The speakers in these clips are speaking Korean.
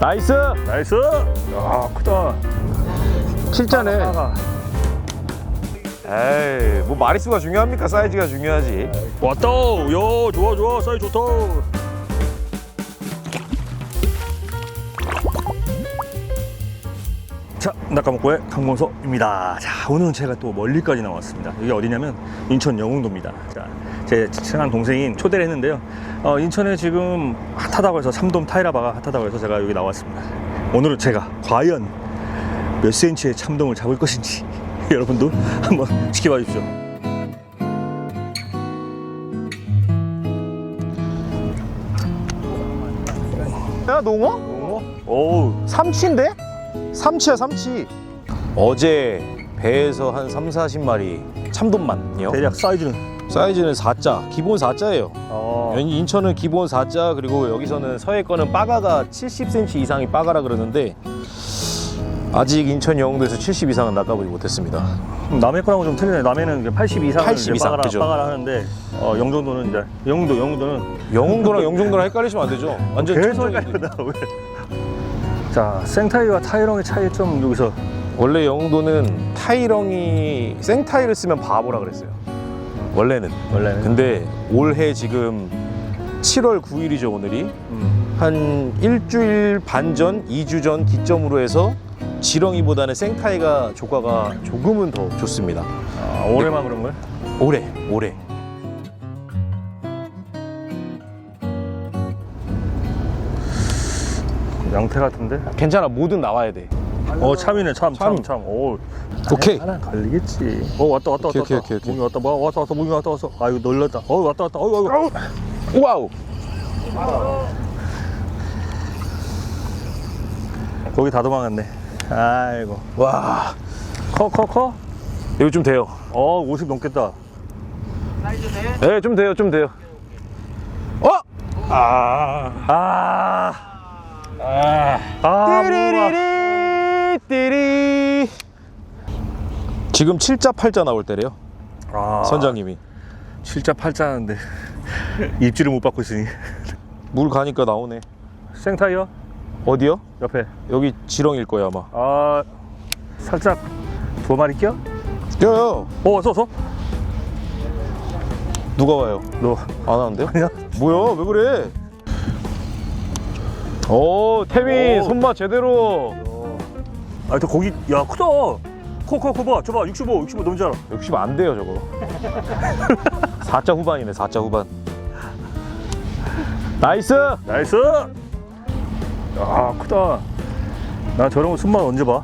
나이스 나이스. 야 크다. 실자네. 에이 뭐 마리수가 중요합니까 사이즈가 중요하지 왔다. 야 좋아 좋아 사이즈 좋다. 자, 낙가목고의 강범석입니다. 자, 오늘은 제가 또 멀리까지 나왔습니다. 여기 어디냐면 인천 영흥도입니다. 자, 제 친한 동생인 초대를 했는데요. 어, 인천에 지금 핫하다고 해서 삼돔 타이라바가 핫하다고 해서 제가 여기 나왔습니다. 오늘은 제가 과연 몇 센치의 참돔을 잡을 것인지 여러분도 한번 지켜봐 주십시오. 야 농어? 어? 오우, 삼치인데? 삼치야 삼치 어제 배에서 한 3, 40마리 참돔만요 대략 사이즈는 사이즈는 4자 기본 4자예요 어, 인천은 기본 4자 그리고 여기서는 서해 거는 빠가가 70cm 이상이 빠가라 그러는데 아직 인천 영흥도에서 70 이상은 낚아보지 못했습니다 남해 거랑은 좀 틀리네. 남해는 80 이상을 80 이제 이상, 빠가라, 그죠. 빠가라 하는데 어, 영종도는 이제 영도 영도는 영흥도랑 영종도랑 헷갈리시면 안 되죠 완전 계속 천정이지. 헷갈린다 왜? 자 생타이와 타이렁의 차이점 여기서 원래 영흥도는 타이렁이 생타이를 쓰면 바보라 그랬어요 원래는 원래는 근데 올해 지금 7월 9일이죠 오늘이 음, 한 일주일 반 전, 2주 전 기점으로 해서 지렁이보다는 생타이가 조과가 조금은 더 좋습니다. 아, 올해만 그런 거야? 올해, 올해. 양태 같은데? 괜찮아, 뭐든 나와야 돼. 어 참이네 참 참. 참 참. 오 오케이. 하나 걸리겠지. 어 왔다 왔다 왔다 오케이, 왔다. 오케이, 오케이. 몸이 왔다 뭐 왔다 왔다 몸이 왔다 왔어. 아 이거 널렸다. 어 왔다 왔다. 어이구 어이구. 와우. 거기 다 도망갔네. 아이고. 와, 커 커 커? 여기 좀 돼요. 어 50 넘겠다. 네, 좀 돼요, 좀 돼요. 어? 아. 아. 아. 아. 뭐야. 띠리리리, 띠리. 지금 7자, 8자 나올 때래요. 아. 선장님이. 진짜 팔자는데 입질을 못 받고 있으니. 물 가니까 나오네. 생타이어 어디요? 옆에. 여기 지렁일 거야 아마. 아 살짝 두 마리 껴? 껴요. 어 왔어 왔어. 누가 와요? 너 안 하는데요? 아니야? 뭐야 왜 그래 오 태민 오. 손맛 제대로 아또 고기 야 크다. 코코 코 봐. 줘봐 65 65 너무 잘. 역시 안 돼요 저거 4자 후반이네 4자 후반 나이스 나이스. 야 크다. 나 저런 거 손만 언제 봐?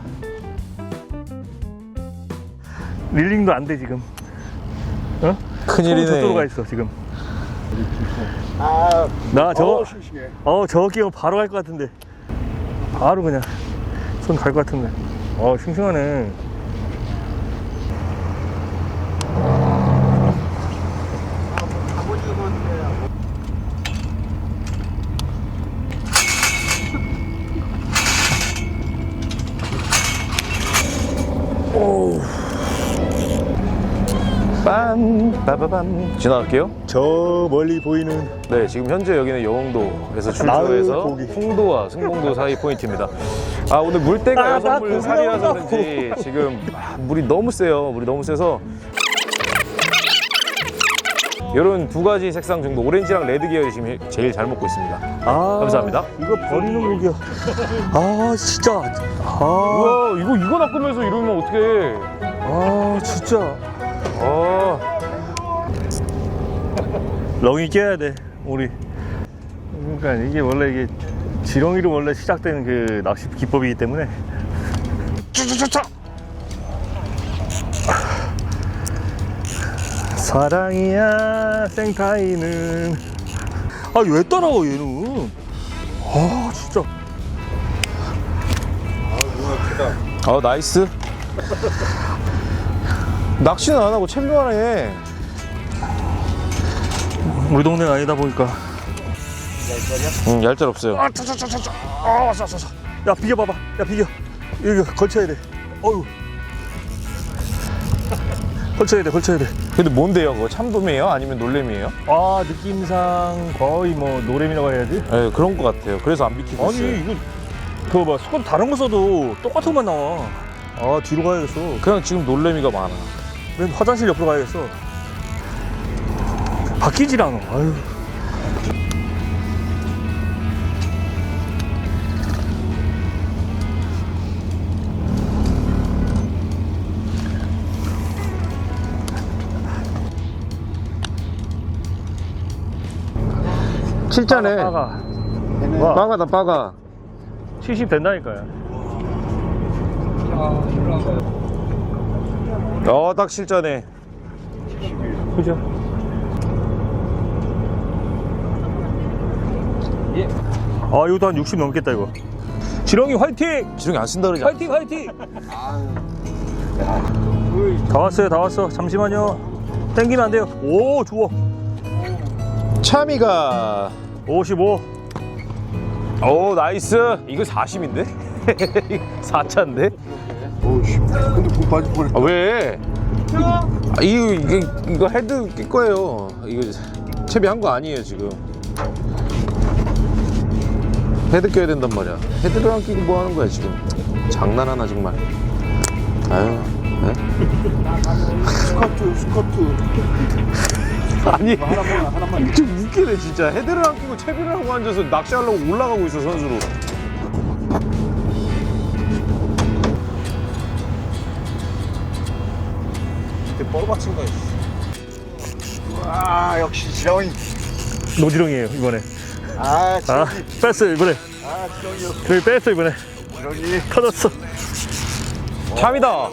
릴링도 안 돼 지금. 어? 손 저쪽으로 가 큰일이네 있어 지금. 나 저거 어 저거 끼면 바로 갈 것 같은데. 바로 그냥 손 갈 것 같은데. 어 싱싱하네. 빠바밤 지나갈게요 저 멀리 보이는 네 지금 현재 여기는 나의 출조해서 고기. 홍도와 승봉도 사이 포인트입니다 아 오늘 물때가 아, 나 여섯 물 고기 살이라서. 그런지 지금 아, 물이 너무 세요 물이 너무 세서 이런 두 가지 색상 정도 오렌지랑 레드 계열이 지금 제일 잘 먹고 있습니다 아, 감사합니다. 이거 버리는 고기야. 아, 진짜. 아, 우와 이거 이거 낚으면서 이러면 어떡해 아, 진짜. 아 렁이 깨야 돼, 우리. 그러니까 이게 원래 이게 지렁이로 원래 시작되는 그 낚시 기법이기 때문에. 쭈쭈쭈쭈. 사랑이야 생타이는 아 왜 따라와 얘는 아 진짜 어 나이스 낚시는 안 하고 채비만 해 우리 동네는 아니다 보니까 응, 얄짤 없어요 아, 차차차차차. 아, 왔어, 왔어, 왔어. 야, 비겨 봐봐. 야, 비겨. 이거 걸쳐야 돼. 어유. 걸쳐야 돼, 걸쳐야 돼. 근데 뭔데요 그거 참돔이에요? 아니면 놀래미예요? 아, 느낌상 거의 뭐 노래미라고 해야지. 네 그런 것 같아요 그래서 안 비키고 아니, 있어요 이거 그거 봐 스쿼트 다른 거 써도 똑같은 것만 나와 아 뒤로 가야겠어 그냥 지금 놀래미가 많아. 맨 화장실 옆으로 가야겠어 바뀌질 않아 아유 실자네. 빠가 와 빠가다 빠가. 70 된다니까요 어, 딱 실자네. 그죠? 아 이것도 한 60 넘겠다 이거 지렁이 화이팅! 지렁이 안 쓴다 그러지 않아? 화이팅 화이팅! 다 왔어요 다 왔어 잠시만요 땡기면 안 돼요 오 좋아 참이가. 55 오, 나이스. 이거 40인데? 4차인데? 오씨 근데 못 빠질 뻔했다 아, 왜? 아, 이거, 이거, 이거 헤드 낄 거예요. 이거 채비한 거 아니에요, 지금. 헤드 껴야 된단 말이야. 헤드를 안 끼고 뭐 하는 거야, 지금. 장난하나, 정말. 아유. 네? 스커트 스커트 아니, 하나만 하나만 좀 웃기네, 진짜. 헤드를 안 끼고 채비를 하고 앉아서 낚시하려고 올라가고 있어, 선수로. 뻘받친 거 있어 와 역시 지렁이 노지렁이에요 이번에 아 아 뺐어요 이번에. 아 지렁이 여기 뺐어 이번에. 지렁이. 터졌어. 참이다.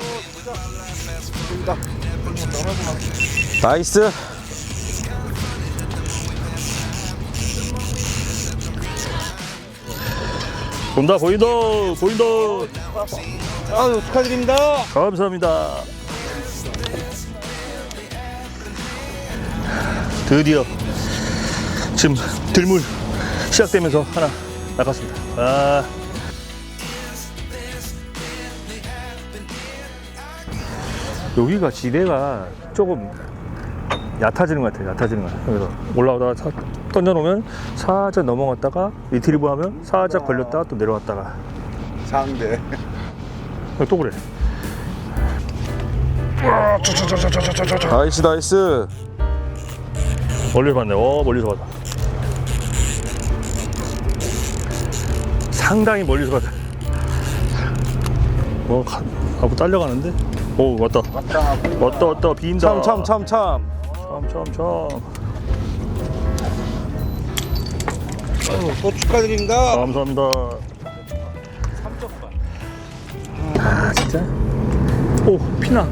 보인다 나이스. 본다 보인다 보인다 아유 축하드립니다. 감사합니다. 드디어 지금 들물 시작되면서 하나 나갔습니다. 아. 여기가 지대가 조금 얕아지는 것 같아요 얕아지는 것 같아요. 그래서 올라오다가 사- 던져놓으면 살짝 넘어갔다가 리트리브 하면 살짝 걸렸다가 또 내려왔다가. 상대. 또 그래. 나이스, 나이스. 멀리서 봤네. 어, 멀리서 봤다. 상당히 멀리서 봤다. 어, 가, 하고 딸려가는데? 오, 왔다. 왔다, 왔다, 빈다. 참, 참, 참, 참. 참, 참, 참. 또 축하드립니다 감사합니다. 아, 진짜? 오, 피나.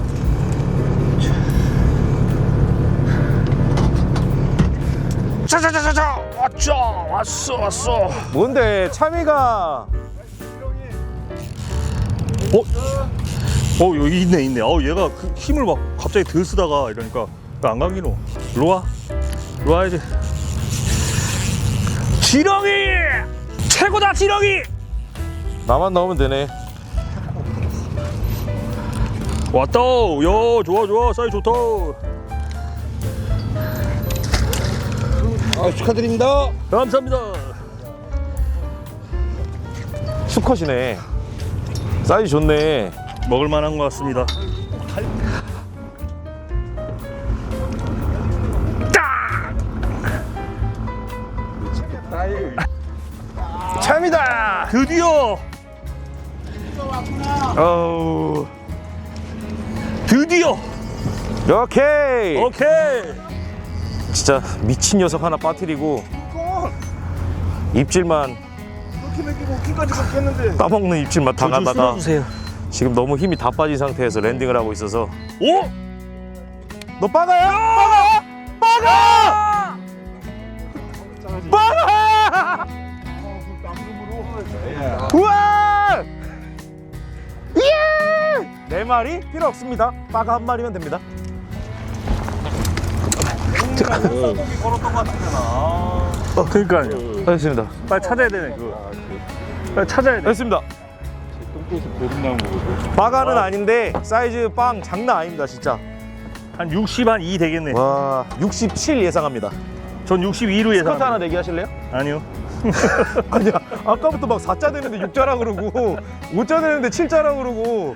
자자자자자! 왔죠! 왔어, 왔어! 뭔데, 참이가. 어? 어 여기 있네 있네 어 얘가 그 힘을 막 갑자기 들 쓰다가 이러니까 왜안 감기노 일로 와 일로 와야지 지렁이 최고다 지렁이 나만 넣으면 되네. 왔다 야 좋아 좋아 사이 좋다 아 축하드립니다 감사합니다 수컷이네. 사이즈 좋네. 먹을 만한 것 같습니다 참이다! 드디어 어우 드디어 오케이! 오케이 진짜 미친 녀석 하나 빠뜨리고 입질만 이렇게 먹이고 웃기까지 먹겠는데 따먹는 입질만 좀 당하다가 쓸어주세요 지금 너무 힘이 다 빠진 상태에서 랜딩을 하고 있어서 오 너 빠가야? 빠가! 빠가! 빠가! 우와! 예! 네 마리 필요 없습니다. 빠가 한 마리면 됩니다. 어, 그러니까요. 됐습니다. 빨리 찾아야 되네 그거. 빨리 찾아야 돼. 됐습니다. 빠가는 아닌데 사이즈 빵 장난 아닙니다, 진짜. 한 60, 한 2 되겠네. 와, 67 예상합니다. 전 62로 스쿼트 하나 예상합니다. 내기 하실래요? 아니요. 아니야 아까부터 막 4자 되는데 6자라 그러고 5자 되는데 7자라 그러고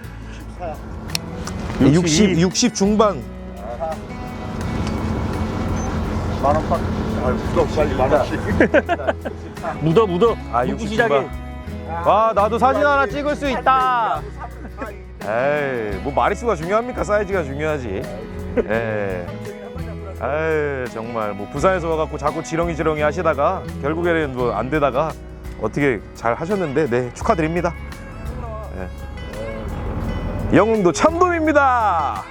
60 60 중반 만원 빡. 아, 무더 빨리 만 원씩. 묻어 묻어 아, 묻기 60 시작해. 와 나도 사진 하나 찍을 수 있다. 에이 뭐 마리수가 중요합니까? 사이즈가 중요하지. 에 에이 정말 뭐 부산에서 와갖고 자꾸 지렁이 지렁이 하시다가 결국에는 뭐 안 되다가 어떻게 잘 하셨는데 네 축하드립니다. 예. 영웅도 참돔입니다